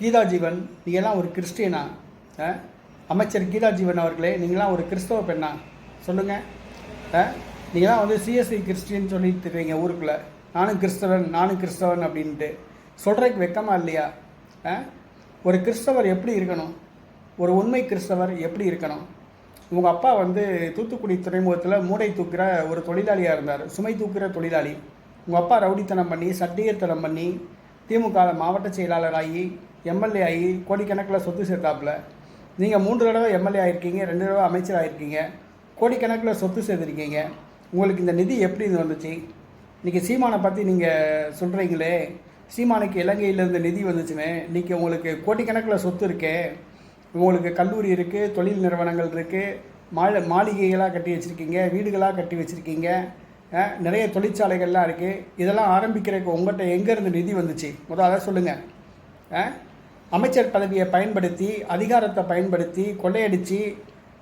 கீதா ஜீவன் நீங்கள்லாம் ஒரு கிறிஸ்டியனா? ஆ? அமைச்சர் கீதா ஜீவன் அவர்களே நீங்களாம் ஒரு கிறிஸ்தவ பெண்ணா? சொல்லுங்கள் நீங்களாம் வந்து சிஎஸ்சி கிறிஸ்டியன் சொல்லிட்டு இருக்கீங்க ஊருக்குள்ளே. நானும் கிறிஸ்தவன் நானும் கிறிஸ்தவன் அப்படின்ட்டு. சொல்கிறதுக்கு வெக்கமாக இல்லையா? ஆ? ஒரு கிறிஸ்தவர் எப்படி இருக்கணும்? ஒரு உண்மை கிறிஸ்தவர் எப்படி இருக்கணும்? உங்கள் அப்பா வந்து தூத்துக்குடி துறைமுகத்தில் மூடை தூக்குற ஒரு தொழிலாளியாக இருந்தார். சுமை தூக்குற தொழிலாளி. உங்கள் அப்பா ரவுடித்தனம் பண்ணி சட்டியத்தனம் பண்ணி திமுக மாவட்ட செயலாளராகி எம்எல்ஏ ஆகி கோடிக்கணக்கில் சொத்து சேர்த்தாப்புல. நீங்கள் மூன்று தடவை எம்எல்ஏ ஆகிருக்கீங்க ரெண்டு தடவை அமைச்சர் ஆயிருக்கீங்க கோடிக்கணக்கில் சொத்து சேர்த்துருக்கீங்க. உங்களுக்கு இந்த நிதி எப்படி இது வந்துச்சு? இன்றைக்கி சீமானை பற்றி நீங்கள் சொல்கிறீங்களே சீமானுக்கு இலங்கையிலேருந்து நிதி வந்துச்சுன்னு இன்றைக்கி உங்களுக்கு கோடிக்கணக்கில் சொத்து இருக்கே. உங்களுக்கு கல்லூரி இருக்குது தொழில் நிறுவனங்கள் இருக்குது மாள மாளிகைகளாக கட்டி வச்சுருக்கீங்க வீடுகளாக கட்டி வச்சுருக்கீங்க நிறைய தொழிற்சாலைகள்லாம் இருக்குது இதெல்லாம் ஆரம்பிக்கிறதுக்கு உங்கள்கிட்ட எங்கேருந்து நிதி வந்துச்சு? முதல்ல அதை சொல்லுங்கள் அமைச்சர் பதவியை பயன்படுத்தி அதிகாரத்தை பயன்படுத்தி கொள்ளையடித்து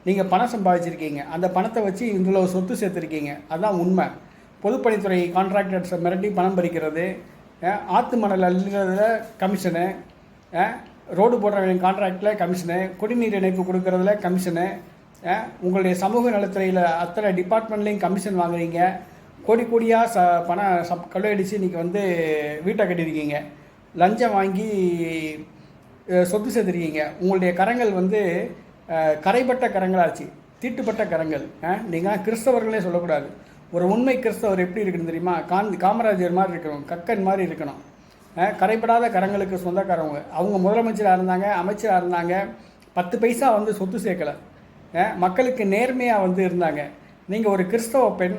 நீங்கள் பணம் சம்பாதிச்சிருக்கீங்க. அந்த பணத்தை வச்சு இவ்வளோ சொத்து சேர்த்துருக்கீங்க. அதுதான் உண்மை. பொதுப்பணித்துறை கான்ட்ராக்டர்ஸை மிரட்டி பணம் பறிக்கிறது. ஆற்று மணல் அள்ளுறதுல கமிஷனு ரோடு போடுற கான்ட்ராக்டில் கமிஷனு குடிநீர் இணைப்பு கொடுக்கறதுல கமிஷனு உங்களுடைய சமூக நலத்துறையில் அத்தனை டிபார்ட்மெண்ட்லேயும் கமிஷன் வாங்குறீங்க. கோடி கோடியாக ச பணம் சப் கொள்ளையடித்து இன்றைக்கி வந்து வீட்டை கட்டியிருக்கீங்க. லஞ்சம் வாங்கி சொத்து சேர்த்துருக்கீங்க உங்களுடைய கரங்கள் வந்து கரைப்பட்ட கரங்களாச்சு தீட்டுப்பட்ட கரங்கள். நீங்கள் கிறிஸ்தவர்களே சொல்லக்கூடாது. ஒரு உண்மை கிறிஸ்தவர் எப்படி இருக்குன்னு தெரியுமா? காந்தி காமராஜர் மாதிரி இருக்கணும் கக்கன் மாதிரி இருக்கணும். கரைப்படாத கரங்களுக்கு சொந்தக்காரவங்க. அவங்க முதலமைச்சராக இருந்தாங்க அமைச்சராக இருந்தாங்க பத்து பைசா வந்து சொத்து சேர்க்கலை. மக்களுக்கு நேர்மையாக வந்து இருந்தாங்க. நீங்கள் ஒரு கிறிஸ்தவ பெண்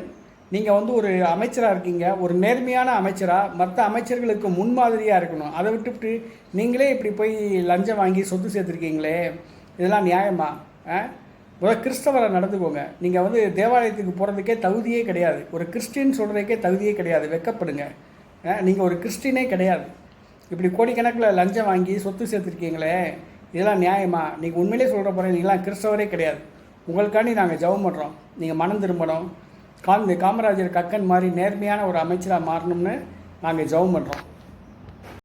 நீங்கள் வந்து ஒரு அமைச்சராக இருக்கீங்க ஒரு நேர்மையான அமைச்சராக மற்ற அமைச்சர்களுக்கு முன்மாதிரியாக இருக்கணும். அதை விட்டுவிட்டு நீங்களே இப்படி போய் லஞ்சம் வாங்கி சொத்து சேர்த்துருக்கீங்களே இதெல்லாம் நியாயமா? ஆ? கிறிஸ்தவரை நடந்துக்கோங்க நீங்கள் வந்து தேவாலயத்துக்கு போகிறதுக்கே தகுதியே கிடையாது. ஒரு கிறிஸ்டின் சொல்கிறதுக்கே தகுதியே கிடையாது. வெக்கப்படுங்க நீங்கள் ஒரு கிறிஸ்டினே கிடையாது. இப்படி கோடிக்கணக்கில் லஞ்சம் வாங்கி சொத்து சேர்த்துருக்கீங்களே இதெல்லாம் நியாயமா? நீங்கள் உண்மையிலே சொல்கிற போகிறேன் நீங்களாம் கிறிஸ்தவரே கிடையாது. உங்களுக்காண்டி நாங்கள் ஜெபம் பண்ணுறோம் நீங்கள் மனம் திரும்பணும். காந்தி காமராஜர் கக்கன் மாதிரி நேர்மையான ஒரு அமைச்சராக மாறணும்னு நாங்கள் ஜெபம் பண்ணுறோம்